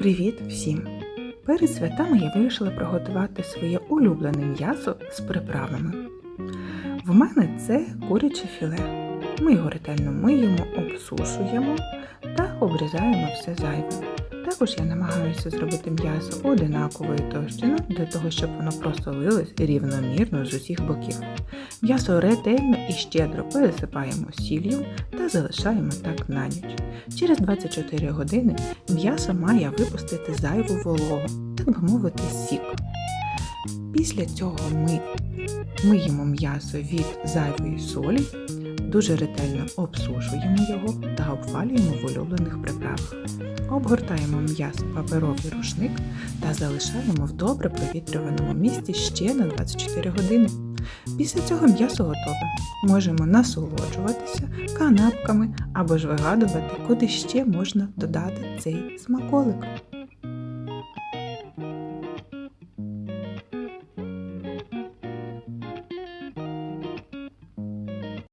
Привіт всім! Перед святами я вирішила приготувати своє улюблене м'ясо з приправами. В мене це куряче філе. Ми його ретельно миємо, обсушуємо та обрізаємо все зайве. Також я намагаюся зробити м'ясо одинакової товщини для того, щоб воно просолилось рівномірно з усіх боків. М'ясо ретельно і щедро пересипаємо сіллю та залишаємо так на ніч. Через 24 години м'ясо має випустити зайву вологу, так би мовити, сік. Після цього ми миємо м'ясо від зайвої солі, дуже ретельно обсушуємо його та обвалюємо в улюблених приправах. Обгортаємо м'ясо паперовий рушник та залишаємо в добре провітрюваному місці ще на 24 години. Після цього м'ясо готове. Можемо насолоджуватися канапками або ж вигадувати, куди ще можна додати цей смаколик.